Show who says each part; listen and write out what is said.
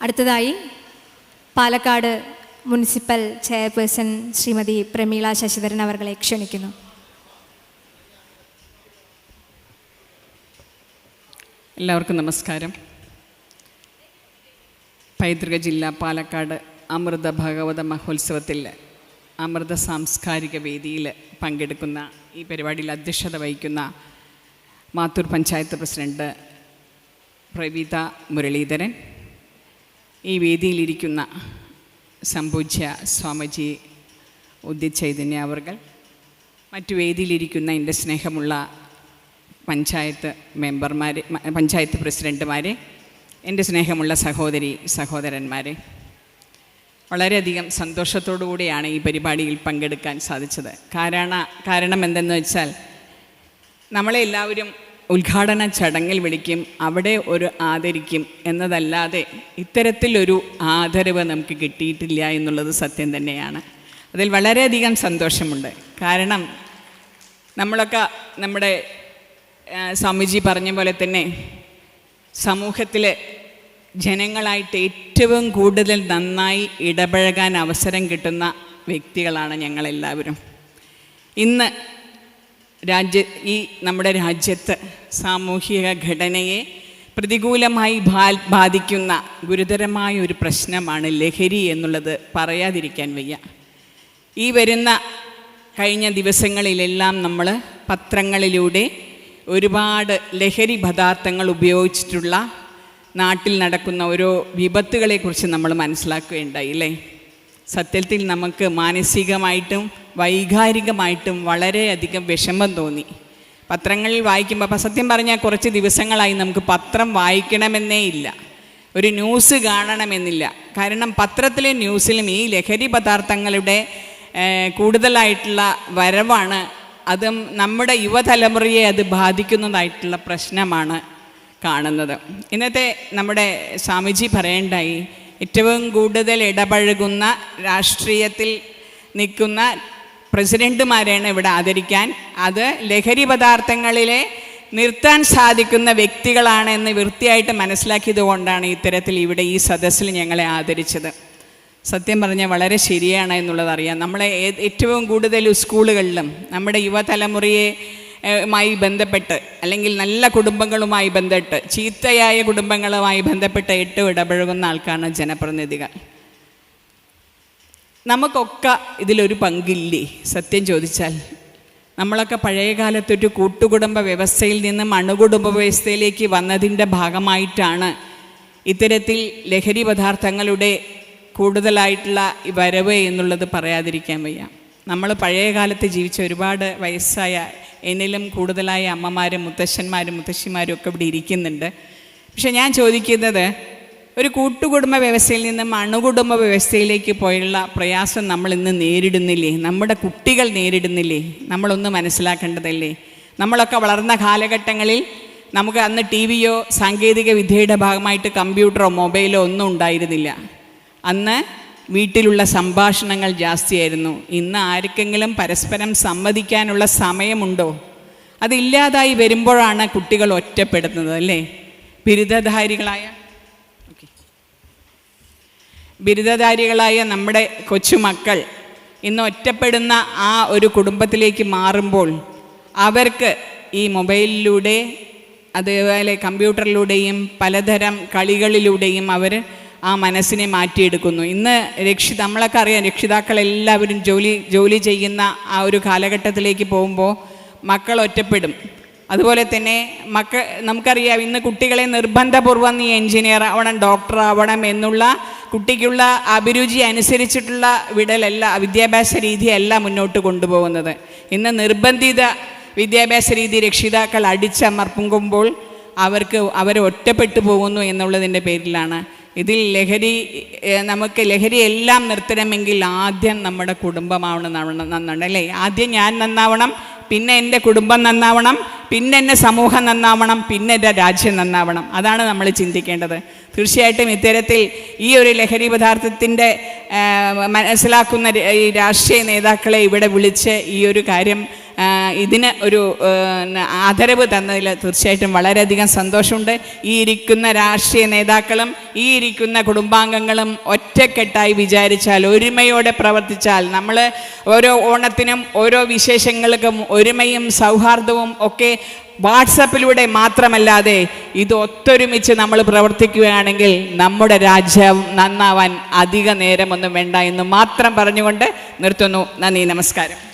Speaker 1: അടുത്തതായി Palakkad municipal chairperson Shrimati Prameela Sasidharan അവർകളെ ക്ഷണിക്കുന്നു.
Speaker 2: എല്ലാവർക്കും നമസ്കാരം. പൈതൃക ജില്ല പാലക്കാട് അമൃത ഭഗവത മഹോത്സവത്തിൽ അമൃത സാംസ്കാരിക വേദിയിൽ പങ്കെടുക്കുന്ന ഈ പരിപാടിയിൽ അധ്യക്ഷത വഹിക്കുന്ന മാത്തൂർ പഞ്ചായത്ത് പ്രസിഡന്റ് പ്രവീത മുരളീധരൻ ഈ വേദിയിലിരിക്കുന്ന സംഭുജ്യ സ്വാമിജി ഉദ്യചൈതന്യ ചൈതന്യ അവർകൾ മറ്റു വേദിയിലിരിക്കുന്ന എന്റെ സ്നേഹമുള്ള പഞ്ചായത്ത് മെമ്പർമാർ പഞ്ചായത്ത് പ്രസിഡന്റുമാരെ എന്റെ സ്നേഹമുള്ള സഹോദരി സഹോദരന്മാരെ വളരെയധികം സന്തോഷത്തോടു കൂടിയാണ് ഈ പരിപാടിയിൽ പങ്കെടുക്കാൻ സാധിച്ചത്. കാരണ കാരണം എന്തെന്ന് വെച്ചാൽ നമ്മളെ എല്ലാവരും ഉദ്ഘാടന ചടങ്ങിൽ വിളിക്കും അവിടെ ഒരു ആദരിക്കും എന്നതല്ലാതെ ഇത്തരത്തിലൊരു ആദരവ് നമുക്ക് കിട്ടിയിട്ടില്ല എന്നുള്ളത് സത്യം തന്നെയാണ്. അതിൽ വളരെയധികം സന്തോഷമുണ്ട്. കാരണം നമ്മളൊക്കെ നമ്മുടെ സ്വാമിജി പറഞ്ഞ പോലെ തന്നെ സമൂഹത്തിൽ ജനങ്ങളായിട്ട് ഏറ്റവും കൂടുതൽ നന്നായി ഇടപഴകാൻ അവസരം കിട്ടുന്ന വ്യക്തികളാണ് ഞങ്ങളെല്ലാവരും. ഇന്ന് രാജ്യ ഈ നമ്മുടെ രാജ്യത്ത് സാമൂഹിക ഘടനയെ പ്രതികൂലമായി ബാധിക്കുന്ന ഗുരുതരമായ ഒരു പ്രശ്നമാണ് ലഹരി എന്നുള്ളത് പറയാതിരിക്കാൻ വയ്യ. ഈ വരുന്ന കഴിഞ്ഞ ദിവസങ്ങളിലെല്ലാം നമ്മൾ പത്രങ്ങളിലൂടെ ഒരുപാട് ലഹരി പദാർത്ഥങ്ങൾ ഉപയോഗിച്ചിട്ടുള്ള നാട്ടിൽ നടക്കുന്ന ഓരോ വിപത്തുകളെക്കുറിച്ച് നമ്മൾ മനസ്സിലാക്കുകയുണ്ടായി അല്ലേ? സത്യത്തിൽ നമുക്ക് മാനസികമായിട്ടും വൈകാരികമായിട്ടും വളരെയധികം വിഷമം തോന്നി. പത്രങ്ങളിൽ വായിക്കുമ്പോൾ അപ്പം സത്യം പറഞ്ഞാൽ കുറച്ച് ദിവസങ്ങളായി നമുക്ക് പത്രം വായിക്കണമെന്നേ ഇല്ല. ഒരു ന്യൂസ് കാണണമെന്നില്ല. കാരണം പത്രത്തിലെ ന്യൂസിലും ഈ ലഹരി പദാർത്ഥങ്ങളുടെ കൂടുതലായിട്ടുള്ള വരവാണ് അതും നമ്മുടെ യുവതലമുറയെ അത് ബാധിക്കുന്നതായിട്ടുള്ള പ്രശ്നമാണ് കാണുന്നത്. ഇന്നത്തെ നമ്മുടെ സ്വാമിജി പറയേണ്ടായി ഏറ്റവും കൂടുതൽ ഇടപഴകുന്ന രാഷ്ട്രീയത്തിൽ നിൽക്കുന്ന പ്രസിഡന്റുമാരെയാണ് ഇവിടെ ആദരിക്കാൻ. അത് ലഹരി പദാർത്ഥങ്ങളിലെ നിർത്താൻ സാധിക്കുന്ന വ്യക്തികളാണ് എന്ന് വൃത്തിയായിട്ട് മനസ്സിലാക്കിയത് കൊണ്ടാണ് ഇത്തരത്തിൽ ഇവിടെ ഈ സദസ്സിൽ ഞങ്ങളെ ആദരിച്ചത്. സത്യം പറഞ്ഞാൽ വളരെ ശരിയാണ് എന്നുള്ളതറിയാം നമ്മളെ ഏറ്റവും കൂടുതൽ സ്കൂളുകളിലും നമ്മുടെ യുവതലമുറയെ മായി ബന്ധപ്പെട്ട് അല്ലെങ്കിൽ നല്ല കുടുംബങ്ങളുമായി ബന്ധപ്പെട്ട് ചീത്തയായ കുടുംബങ്ങളുമായി ബന്ധപ്പെട്ട് ഏറ്റവും ഇടപഴകുന്ന ആൾക്കാണ് ജനപ്രതിനിധികൾ. നമുക്കൊക്കെ ഇതിലൊരു പങ്കില്ലേ? സത്യം ചോദിച്ചാൽ നമ്മളൊക്കെ പഴയ കാലത്തൊരു കൂട്ടുകുടുംബ വ്യവസ്ഥയിൽ നിന്നും അണുകുടുംബ വ്യവസ്ഥയിലേക്ക് വന്നതിന്റെ ഭാഗമായിട്ടാണ് ഇത്തരത്തിൽ ലഹരി പദാർത്ഥങ്ങളുടെ കൂടുതലായിട്ടുള്ള വരവ് എന്നുള്ളത് പറയാതിരിക്കാൻ വയ്യ. നമ്മൾ പഴയ കാലത്ത് ജീവിച്ച ഒരുപാട് വയസ്സായ എന്നിലും കൂടുതലായ അമ്മമാരും മുത്തശ്ശന്മാരും മുത്തശ്ശിമാരും ഒക്കെ ഇവിടെ ഇരിക്കുന്നുണ്ട്. പക്ഷെ ഞാൻ ചോദിക്കുന്നത് ഒരു കൂട്ടുകുടുംബ വ്യവസ്ഥയിൽ നിന്നും അണുകുടുംബ വ്യവസ്ഥയിലേക്ക് പോയുള്ള പ്രയാസം നമ്മൾ ഇന്ന് നേരിടുന്നില്ലേ? നമ്മുടെ കുട്ടികൾ നേരിടുന്നില്ലേ? നമ്മളൊന്ന് മനസ്സിലാക്കേണ്ടതല്ലേ? നമ്മളൊക്കെ വളർന്ന കാലഘട്ടങ്ങളിൽ നമുക്ക് അന്ന് ടി വിയോ സാങ്കേതിക വിദ്യയുടെ ഭാഗമായിട്ട് കമ്പ്യൂട്ടറോ മൊബൈലോ ഒന്നും ഉണ്ടായിരുന്നില്ല. അന്ന് വീട്ടിലുള്ള സംഭാഷണങ്ങൾ ജാസ്തിയായിരുന്നു. ഇന്ന് ആർക്കെങ്കിലും പരസ്പരം സമ്മതിക്കാനുള്ള സമയമുണ്ടോ? അതില്ലാതായി വരുമ്പോഴാണ് കുട്ടികൾ ഒറ്റപ്പെടുന്നത് അല്ലേ? ബിരുദധാരികളായ ബിരുദധാരികളായ നമ്മുടെ കൊച്ചുമക്കൾ ഇന്ന് ഒറ്റപ്പെടുന്ന ആ ഒരു കുടുംബത്തിലേക്ക് മാറുമ്പോൾ അവർക്ക് ഈ മൊബൈലിലൂടെ അതേപോലെ കമ്പ്യൂട്ടറിലൂടെയും പലതരം കളികളിലൂടെയും അവർ ആ മനസ്സിനെ മാറ്റിയെടുക്കുന്നു. ഇന്ന് രക്ഷി നമ്മളൊക്കെ അറിയാം രക്ഷിതാക്കളെല്ലാവരും ജോലി ജോലി ചെയ്യുന്ന ആ ഒരു കാലഘട്ടത്തിലേക്ക് പോകുമ്പോൾ മക്കൾ ഒറ്റപ്പെടും. അതുപോലെ തന്നെ മക്കൾ നമുക്കറിയാം ഇന്ന് കുട്ടികളെ നിർബന്ധപൂർവം നീ എഞ്ചിനീയർ ആവണം ഡോക്ടർ ആവണം എന്നുള്ള കുട്ടിക്കുള്ള അഭിരുചി അനുസരിച്ചിട്ടുള്ള വിടലല്ല വിദ്യാഭ്യാസ രീതിയല്ല മുന്നോട്ട് കൊണ്ടുപോകുന്നത്. ഇന്ന് നിർബന്ധിത വിദ്യാഭ്യാസ രീതി രക്ഷിതാക്കൾ അടിച്ചമർപ്പുമ്പോൾ അവർക്ക് അവർ ഒറ്റപ്പെട്ടു പോകുന്നു എന്നുള്ളതിന്റെ പേരിലാണ് ഇതിൽ ലഹരി നമുക്ക് ലഹരി എല്ലാം നിർത്തണമെങ്കിൽ ആദ്യം നമ്മുടെ കുടുംബമാവണം നന്നാവണം അല്ലേ? ആദ്യം ഞാൻ നന്നാവണം പിന്നെ എന്റെ കുടുംബം നന്നാവണം പിന്നെ എന്റെ സമൂഹം നന്നാവണം പിന്നെ എന്റെ രാജ്യം നന്നാവണം. അതാണ് നമ്മൾ ചിന്തിക്കേണ്ടത്. തീർച്ചയായിട്ടും ഇത്തരത്തിൽ ഈ ഒരു ലഹരി പദാർത്ഥത്തിന്റെ മനസ്സിലാക്കുന്ന ഈ രാഷ്ട്രീയ നേതാക്കളെ ഇവിടെ വിളിച്ച് ഈ ഒരു കാര്യം ഇതിന് ഒരു ആദരവ് തന്നതിൽ തീർച്ചയായിട്ടും വളരെയധികം സന്തോഷമുണ്ട്. ഈ ഇരിക്കുന്ന രാഷ്ട്രീയ നേതാക്കളും ഈ ഇരിക്കുന്ന കുടുംബാംഗങ്ങളും ഒറ്റക്കെട്ടായി വിചാരിച്ചാൽ ഒരുമയോടെ പ്രവർത്തിച്ചാൽ നമ്മൾ ഓരോ ഓണത്തിനും ഓരോ വിശേഷങ്ങൾക്കും ഒരുമയും സൗഹാർദ്ദവും ഒക്കെ വാട്സപ്പിലൂടെ മാത്രമല്ലാതെ ഇത് ഒത്തൊരുമിച്ച് നമ്മൾ പ്രവർത്തിക്കുകയാണെങ്കിൽ നമ്മുടെ രാജ്യം നന്നാവാൻ അധിക നേരമൊന്നും വേണ്ട എന്ന് മാത്രം പറഞ്ഞുകൊണ്ട് നിർത്തുന്നു. നന്ദി നമസ്കാരം.